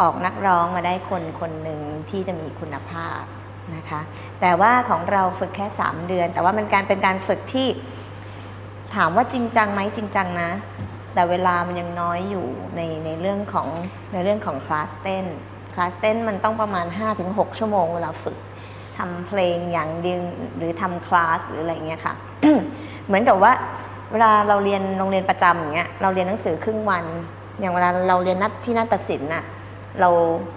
ออกนักร้องมาได้คนคนหนึ่งที่จะมีคุณภาพนะคะ แต่ว่าของเราฝึกแค่ 3 เดือน แต่ว่ามันการเป็นการฝึกที่ถามว่าจริงจังไหมจริงจังนะ แต่เวลามันยังน้อยอยู่ในในเรื่องของในเรื่องของคลาสเต้นคลาสเต้นมันต้องประมาณ 5-6 ชั่วโมงเวลาฝึกทำเพลงอย่างเดียวหรือทำคลาสหรืออะไรเงี้ยค่ะ เหมือนกับว่าเวลาเราเรียนโรงเรียนประจำอย่างเงี้ยเราเรียนหนังสือครึ่งวัน อย่างเวลาเราเรียนนัดที่นัดตัดสินน่ะ เรา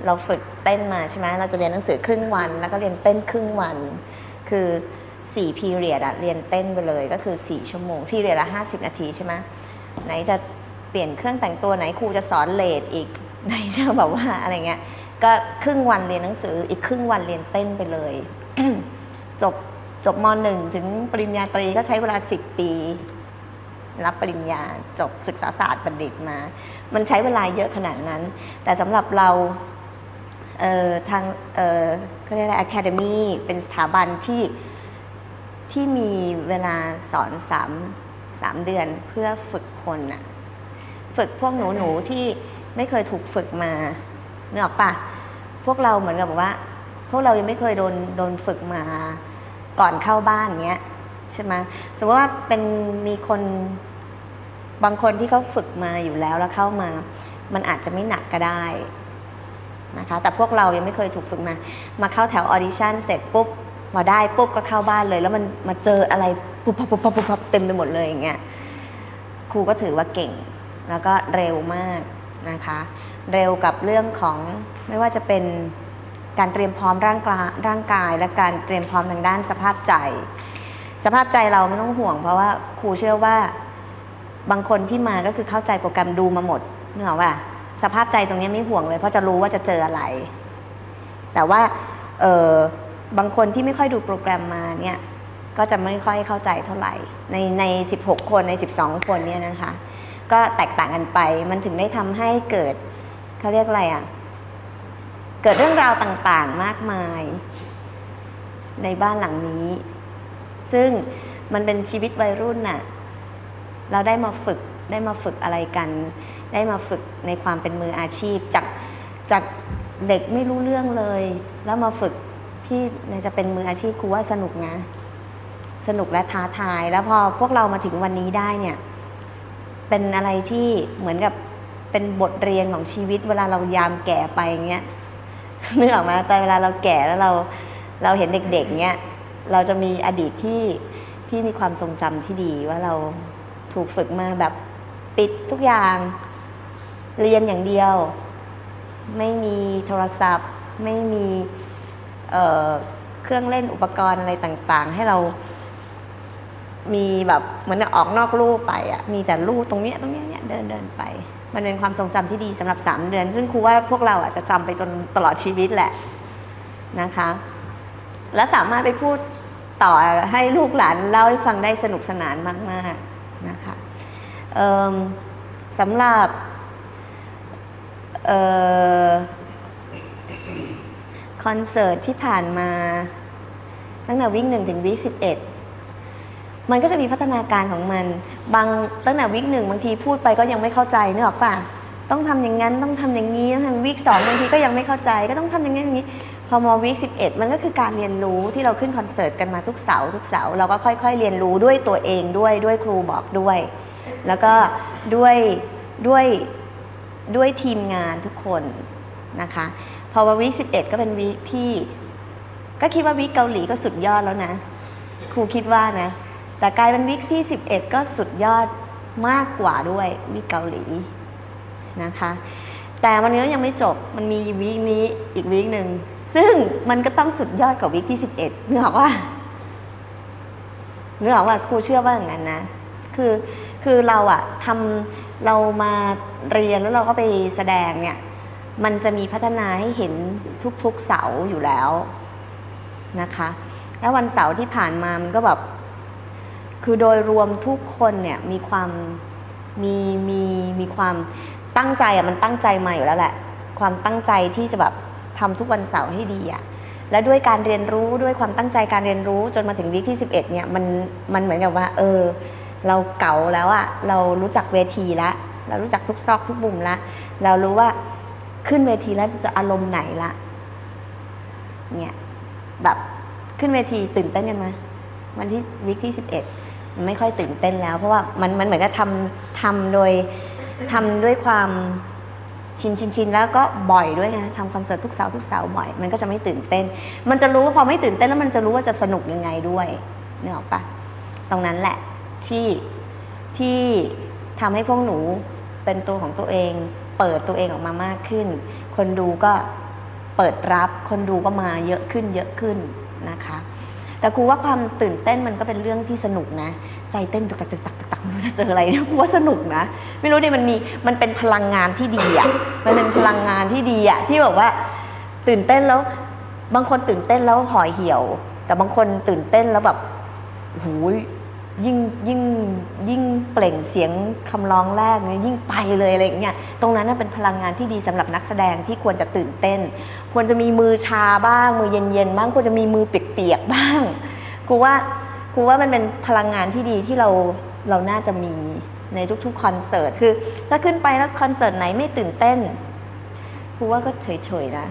เราฝึกเต้นมาใช่ไหมเราจะเรียนหนังสือครึ่งวัน แล้วก็เรียนเต้นครึ่งวัน คือ4พีเรียดอะเรียนเต้นไปเลยก็คือ 4 ชั่วโมงพีเรียดละ 50 นาทีใช่ไหมไหนจะเปลี่ยนเครื่องแต่งตัวไหนครูจะสอนเลดอีกไหนจะแบบว่าอะไรเงี้ยก็ครึ่งวันเรียนหนังสืออีกครึ่งวันเรียนเต้นไปเลย จบจบมหนึ่งถึงปริญญาตรีก็ใช้เวลา 10 ปี รับปริญญาจบศึกษาศาสตร์บัณฑิตมา มันใช้เวลาเยอะขนาดนั้น แต่สำหรับเราเทางเอ่อเขาเรียกอะไร academy เป็นสถาบันที่ที่มีเวลาสอนสามสามเดือนเพื่อฝึกคนน่ะฝึกพวกหนูหนูที่ไม่เคยถูกฝึกมาเนออปะพวกเราเหมือนกับแบบว่า พวกเรายังไม่เคยโดนโดนฝึกมาก่อนเข้าบ้านเงี้ยใช่ไหมสมมติว่าเป็นมีคน บางคนที่เขาฝึกมาอยู่แล้วแล้วเข้ามา มันอาจจะไม่หนักก็ได้นะคะ แต่พวกเรายังไม่เคยถูกฝึกมา มาเข้าแถวออดิชั่นเสร็จปุ๊บพอได้ปุ๊บก็เข้าบ้านเลย แล้วมันมาเจออะไรปุ๊บปั๊บปุ๊บปั๊บปุ๊บปั๊บเต็มไปหมดเลยอย่างเงี้ยครูก็ถือว่าเก่ง แล้วก็เร็วมากนะคะ เร็วกับเรื่องของไม่ว่าจะเป็นการเตรียมพร้อมร่างกายร่างกาย และการเตรียมพร้อมทางด้านสภาพใจ สภาพใจเราไม่ต้องห่วง เพราะว่าครูเชื่อว่า บางคนที่มาก็คือเข้าใจโปรแกรมดูมาหมดนึกออกว่าสภาพใจตรงนี้ไม่ห่วงเลย เพราะจะรู้ว่าจะเจออะไร แต่ว่าเออบางคนที่ไม่ค่อยดูโปรแกรมมาเนี่ยก็จะไม่ค่อยเข้าใจเท่าไหร่ ในใน 16 คนใน 12 คนเนี่ยนะคะ ก็แตกต่างกันไปมันถึงได้ทำให้เกิดเขาเรียกอะไรอะ่ะเกิดเรื่องราวต่างๆมากมาย ในบ้านหลังนี้ ซึ่งมันเป็นชีวิตวัยรุ่นน่ะ เราได้มาฝึกได้มาฝึกอะไรกัน ได้มาฝึกในความเป็นมืออาชีพ จากจากเด็กไม่รู้เรื่องเลย แล้วมาฝึกที่จะเป็นมืออาชีพครูว่าสนุกนะ สนุกและท้าทาย แล้วพอพวกเรามาถึงวันนี้ได้เนี่ย เป็นอะไรที่เหมือนกับเป็นบทเรียนของชีวิต เวลาเรายามแก่ไปอย่างเงี้ยนึกออกมาแต่เวลาเราแก่แล้วเราเราเห็นเด็กๆเงี้ยเราจะมีอดีตที่ที่มีความทรงจำที่ดีว่าเรา ถูกฝึกมาแบบปิดทุกอย่าง เรียนอย่างเดียว ไม่มีโทรศัพท์ ไม่มีเเครื่องเล่นอุปกรณ์อะไรต่างๆ ให้เรามีแบบเหมือนออกนอกลู่ไปอะมีแต่ลู่ตรงเนี้ยตรงเนี้ยเนี่ยเดินเดินไป มันเป็นความทรงจำที่ดีสำหรับ 3 เดือน ซึ่งครูว่าพวกเราอะจะจำไปจนตลอดชีวิตแหละนะคะ และสามารถไปพูดต่อให้ลูกหลานเล่าให้ฟังได้สนุกสนานมาก ๆ นะคะสำหรับออคอนเสิร์ตที่ผ่านมาตั้งแต่วิ่งหนึ่งถึงวิ่งสิบเอ็ดมันก็จะมีพัฒนาการของมัน บางตั้งแต่วิกหนึ่งบางทีพูดไปก็ยังไม่เข้าใจเนออกป่ะต้องทำอย่างนั้นต้องทำอย่างนี้ต้องทำวิกสองบางทีก็ยังไม่เข้าใจ ก็ต้องทำอย่างนี้อย่างนี้ พอมวิกสิบเอ็ดมันก็คือการเรียนรู้ที่เราขึ้นคอนเสิร์ตกันมาทุกเสาร์ทุกเสาร์เราก็ค่อย ๆ เรียนรู้ด้วยตัวเองด้วยด้วยครูบอกด้วย แล้วก็ด้วยด้วยด้วยทีมงานทุกคนนะคะพอมาวิกสิบเอ็ดก็เป็นวิกที่ ก็คิดว่าวิกเกาหลีก็สุดยอดแล้วนะครูคิดว่านะแต่กลายเป็นวิกที่11 ก็สุดยอดมากกว่าด้วยวิกเกาหลีนะคะ แต่มันก็ยังไม่จบมันมีวิกนี้อีกวิกหนึ่ง ซึ่งมันก็ต้องสุดยอดกว่าวิกที่11เอ็ดนื้ออกว่าเนื้ออกว่าครูเชื่อว่าอย่างนั้นนะ คือคือเราอะทำเรามาเรียนแล้วเราก็ไปแสดงเนี่ย มันจะมีพัฒนาให้เห็นทุกๆเสาร์อยู่แล้วนะคะ แล้ววันเสาร์ที่ผ่านมามันก็แบบคือโดยรวมทุกคนเนี่ยมีความมีมีมีความตั้งใจอะมันตั้งใจมาอยู่แล้วแหละ ความตั้งใจที่จะแบบ ทำทุกวันเสาร์ให้ดีอะและด้วยการเรียนรู้ด้วยความตั้งใจการเรียนรู้จนมาถึงวีคที่ 11เนี่ยมันมันเหมือนกับว่า เออ เราเก่าแล้วอะเรารู้จักเวทีแล้วเรารู้จักทุกซอกทุกมุมล้วเรารู้ว่าขึ้นเวทีแล้วจะอารมณ์ไหนละเนี่ยแบบขึ้นเวทีตื่นเต้นกันไหมวันที่วิกที่สิบเอ็ดไม่ค่อยตื่นเต้นแล้ว เพราะว่ามันมันเหมือนกับทำทำโดยทำด้วยความ ชินชินชินแล้วก็บ่อยด้วยไงทำคอนเสิร์ตทุกเสาร์ทุกเสาร์บ่อย มันก็จะไม่ตื่นเต้น มันจะรู้ว่าพอไม่ตื่นเต้นแล้วมันจะรู้ว่าจะสนุกยังไงด้วยนึกออกปะตรงนั้นแหละที่ที่ทำให้พวกหนูเป็นตัวของตัวเอง เปิดตัวเองออกมามากขึ้น คนดูก็เปิดรับ คนดูก็มาเยอะขึ้นเยอะขึ้นนะคะ แต่ครูว่าความตื่นเต้นมันก็เป็นเรื่องที่สนุกนะ ใจเต้นตุกตักตุกตักตุกตักไม่รู้จะเจออะไรเนี่ยครูว่าสนุกนะ ไม่รู้ดิมันมีมันเป็นพลังงานที่ดีอะมันเป็นพลังงานที่ดีอะที่แบบว่า ตื่นเต้นแล้ว บางคนตื่นเต้นแล้วห่อเหี่ยว แต่บางคนตื่นเต้นแล้วแบบหู ยิ่งยิ่งยิ่งเปล่งเสียงคำร้องแรกเนี่ยยิ่งไปเลยอะไรอย่างเงี้ยตรงนั้นน่ะเป็นพลังงานที่ดีสำหรับนักแสดงที่ควรจะตื่นเต้น ควรจะมีมือชาบ้าง มือเย็นๆบ้างควรจะมีมือเปียกๆบ้างกูว่ากูว่ามันเป็นพลังงานที่ดีที่เราเราน่าจะมีในทุกๆคอนเสิร์ตคือถ้าขึ้นไปแล้วคอนเสิร์ตไหนไม่ตื่นเต้นกูว่าก็เฉยๆนะ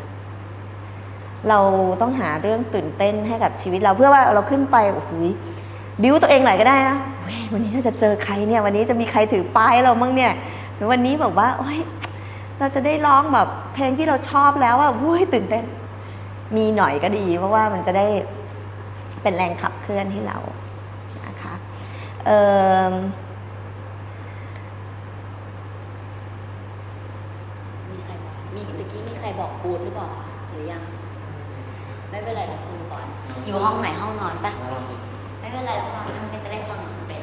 เราต้องหาเรื่องตื่นเต้นให้กับชีวิตเราเพื่อว่าเราขึ้นไปโอ้โห บิวตัวเองหน่อยก็ได้นะเฮ้ยวันนี้เราจะเจอใครเนี่ย วันนี้จะมีใครถือป้ายเรามั่งเนี่ยหรือวันนี้แบบว่าโอ้ยเราจะได้ร้องแบบเพลงที่เราชอบแล้วอะโอ้ยตื่นเต้น มีหน่อยก็ดี เพราะว่ามันจะได้เป็นแรงขับเคลื่อนให้เรานะคะเอ่อมีใครบอกมีตะกี้มีใครบอกกูหรือเปล่าหรือยัง ไม่เป็นไรเดี๋ยกูก่อน อยู่ห้องไหนห้องนอนปะ เป็นไรห้องนอนทำกันจะได้ฟังเป็น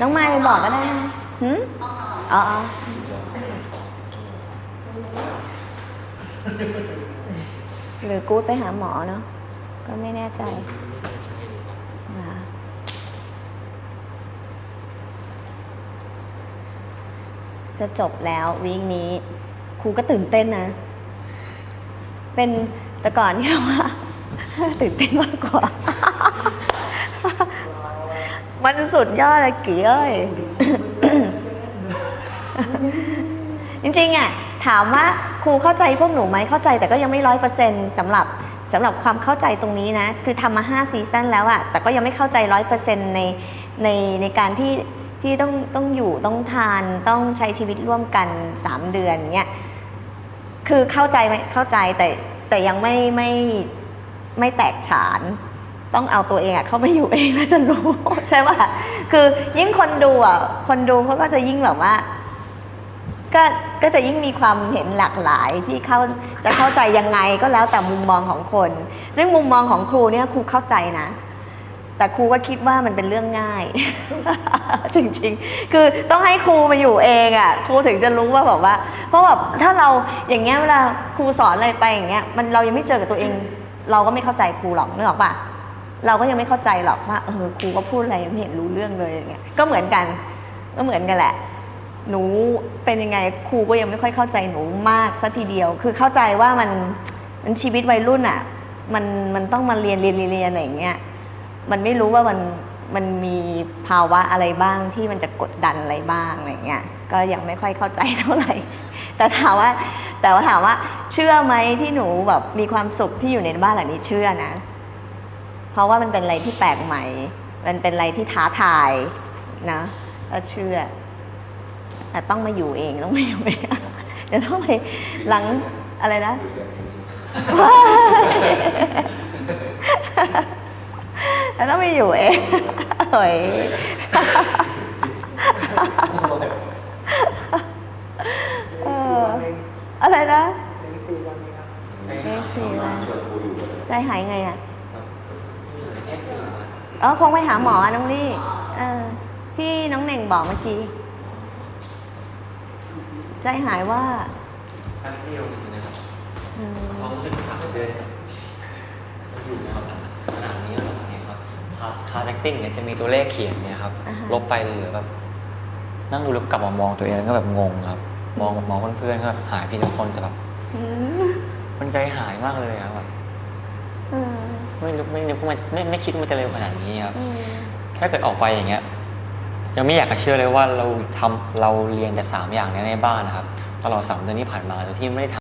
น้องไมค์ไปบอกก็ได้นะหืมห้องนอนอ๋ออ๋อหรือกู๊ดไปหาหมอเนาะก็ไม่แน่ใจนะคะจะจบแล้ววีคนี้ครูก็ตื่นเต้นนะ เป็นแต่ก่อนที่ว่า ตื่นเต้นมากกว่า มันสุดยอดเลยกี่เอ้ย จริงๆอะถามว่าครูเข้าใจพวกหนูไหมเข้าใจแต่ก็ยังไม่ร้อยเปอร์เซ็นต์สำหรับสำหรับความเข้าใจตรงนี้นะ คือทำมาห้าซีซั่นแล้วอะแต่ก็ยังไม่เข้าใจร้อยเปอร์เซ็นต์ในในในการที่ที่ต้องต้องอยู่ต้องทานต้องใช้ชีวิตร่วมกันสามเดือนเนี้ยคือเข้าใจไหมเข้าใจแต่แต่ยังไม่ไม่ไม่แตกฉาน ต้องเอาตัวเองอะเข้าไปอยู่เองแล้วจะรู้ ใช่ป่ะคือยิ่งคนดูอะคนดูเขาก็จะยิ่งแบบว่า ก็ก็จะยิ่งมีความเห็นหลากหลายที่เข้าจะเข้าใจยังไงก็แล้วแต่มุมมองของคน ซึ่งมุมมองของครูเนี่ยครูเข้าใจนะ แต่ครูก็คิดว่ามันเป็นเรื่องง่าย จริงๆ คือต้องให้ครูมาอยู่เองอะ่ะครูถึงจะรู้ว่าแบบว่า เพราะแบบถ้าเราอย่างเงี้ยเวลาครูสอนอะไรไปอย่างเงี้ยมันเรายังไม่เจอกับตัวเอง เราก็ไม่เข้าใจครูหรอกนึกออกปะ เราก็ยังไม่เข้าใจหรอกว่าเออครูก็พูดอะไรไม่เห็นรู้เรื่องเลยอย่างเงี้ยก็เหมือนกันก็เหมือนกันแหละ หนูเป็นยังไงครูก็ยังไม่ค่อยเข้าใจหนูมากสัทีเดียว คือเข้าใจว่ามันมันชีวิตวัยรุ่นอะ่ะมันมันต้องมาเรียนเรียนเรียนอะไรอย่างเงี้ยมันไม่รู้ว่ามันมันมีภาวะอะไรบ้างที่มันจะกดดันอะไรบ้างอะไรเงี้ยก็ยังไม่ค่อยเข้าใจเท่าไหร่ แต่ถามว่าแต่ว่าถามว่าเชื่อไหมที่หนูแบบมีความสุขที่อยู่ในบ้านหลังนี้เชื่อนะ ราะว่ามันเป็นอะไรที่แปลกใหม่ มันเป็นอะไรที่ท้าทายนะก็เชื่อ แต่ต้องมาอยู่เองต้องมาอยู่เองเดี๋ยวต้องไปหลังอะไรนะ แล้วต้องไปอยู่เองเฮ้ยอะไรนะในสี่วันนี้ครับเลขสี่วันใจหายไงอะ เออคงไปหาหมออะน้องลี่เออที่น้องเหน่งบอกเมื่อกี้ใจหายว่าแป๊บเดียวจริงๆนะครับอืมความรู้สึกสามเดือนครับอยู่นะครับขนาดนี้แล้วเหรอเนี่ยครับคาคาแอคติ้งเนี่ยจะมีตัวเลขเขียนเนี่ยครับอ่าฮะลบไปเหลือแบบนั่งดูแล้วก็กลับมามองตัวเองแล้วก็แบบงงครับ มองมองเพื่อนๆก็แบบหายพี่ทุกคนแต่แบบอืมมันใจหายมากเลยครับแบบเออ ไม่รู้ไม่นึกว่ามันไม่ไม่คิดว่ามันจะเร็วขนาดนี้ครับ อืมถ้าเกิดออกไปอย่างเงี้ยยังไม่อยากจะเชื่อเลยว่าเราทำเราเรียนแต่สามอย่างเนี้ในบ้านนะครับ ตลอด3เดือนที่ผ่านมาโดยที่ไม่ได้ท